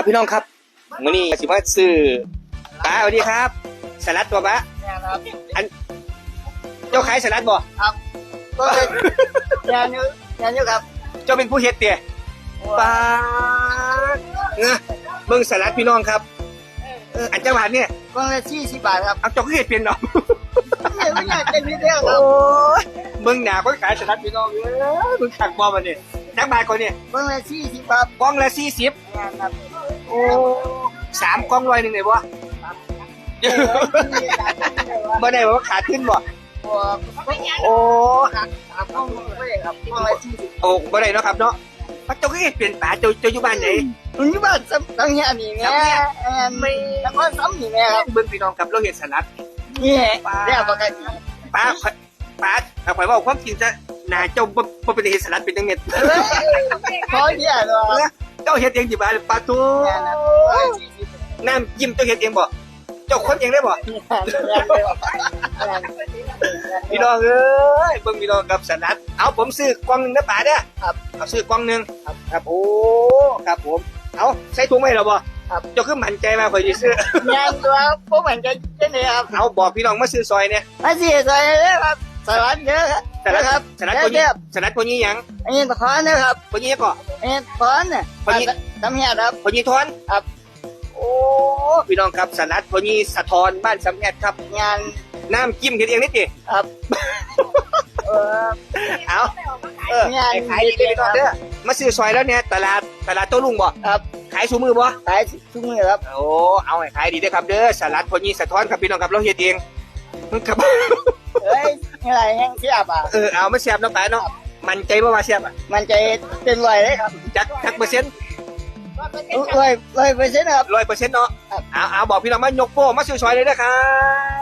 ครับพี่น้องครับมื้อนี้สิมาซื้อปลาสวัสดีครับสลัดตัวปลาเนี่ยครับเจ้าขายสลัดบ่ครับก็เลยงานอยู่งานอยู่ครับ เจ้าเป็นผู้เฮ็ดเตี่ยปลาเออเบิ่งสลัดพี่น้องครับเอออันจังหวัดเนี่ยกล่องละสี่สิบบาทครับเอาเจ้าก็เฮ็ดเป็นเนาะเนี่ยไม่อยากเป็นวิดีโอคโอ้รับยเบิ่งหน้าคนขายสลัดพี่น้องเอ้ยมึงขักบ่มันนี่จักบาทก่อนเนี่ยกล่องละสี่สิบบาทกล่องละ40งานครับ โอ้สามกล่องร้อยหนึงได้บ่เออบ่ได้ว่าขาดขึ้นบ่บวกโอ้หักสามกล่องไม่ได้ครับกล่องละสี่สิบโอ้บ่ได้เนาะครับเนาะพระเจ้าก็เฮ็ดเป็นปลาเจ้าเจ้าอยู่บ้านไหนมันอยู่บ้านซ้ำตั้งเนี้ยนี่แม่แอนไม่แล้วก็ซ้ำนี่แม่ครับเบิ่งพี่น้องครับเราเห็นสลัดนี่เรียกว่ากันป้าป้าเอาข่อยเว่าความจริงจะหนาเจ้าบ่บ่เป็นเห็ดสลัดเป็นจังเม็ดพอเดียวเลยเจ้าเฮ็ดเองที่บ้านปลาทูงานครับกล่องละสี่สิบน้ำจิ้มเจ้าเฮ็ดเองบ่เจ้าคนเองได้บ่งานงานเลยงานพี่น้องเอ้ยเบิ่งพี่น้องกับสลัดเอาผมซื้อกล่องหนึงนะป้าเด้อครับเอาซื้อกล่องหนึงครับครับโอ้ครับผมเอาใส่ถุงไว้แล้วบ่ครับเจ้าคือมั่นใจมาข่อยสิซื้องานตัวพวกมันจะเช่นนี้ครับเอาบอกพี่น้องมาซื้อซอยเนี่ยมาสิใส่เลยครับสลัดเยอะครับ สลัดครับสลัดเยคนอะนี้เยอะสลัดคนนี้หยังอันนี้ถอนนะครับคนนี้ก็อันนี้ถอนเนี่ยพอดีทำเหี้ยครับคนนี้ทอนครับโอ้พี่น้องครับสลัดคนนี้สะทอนบ้านสำแอดครับ งานน้ำจิ้มเฮ็ดเองนี่ติครับเออเอาเออเนี่ยไอ้ขายดีเลยพี่น้องเด้อมาซื้อซอยแล้วเนี่ยตลาดตลาดโต้รุ่งบ่ครับขายสูมือบ่ขายทุกมือครับโอ้เอาให้ขายดีเด้อครับเด้อสลัดพญีสะท้อนครับพี่น้องครับเราเฮ็ดเองครับเฮ้ย อะไรแห้งเสียบอะเออเอามาแซ่บเนาะป๋าเนาะมันใจบ่ว่าแซ่บอะมันจะเป็นรอยเลยครับจักจักเปอร์เซ็นต์รอยรอยเปอร์เซ็นต์ครับ100%เนาะครับเอาเอาบอกพี่น้องมายกโป้มาซื้อซอยเลยนะครับ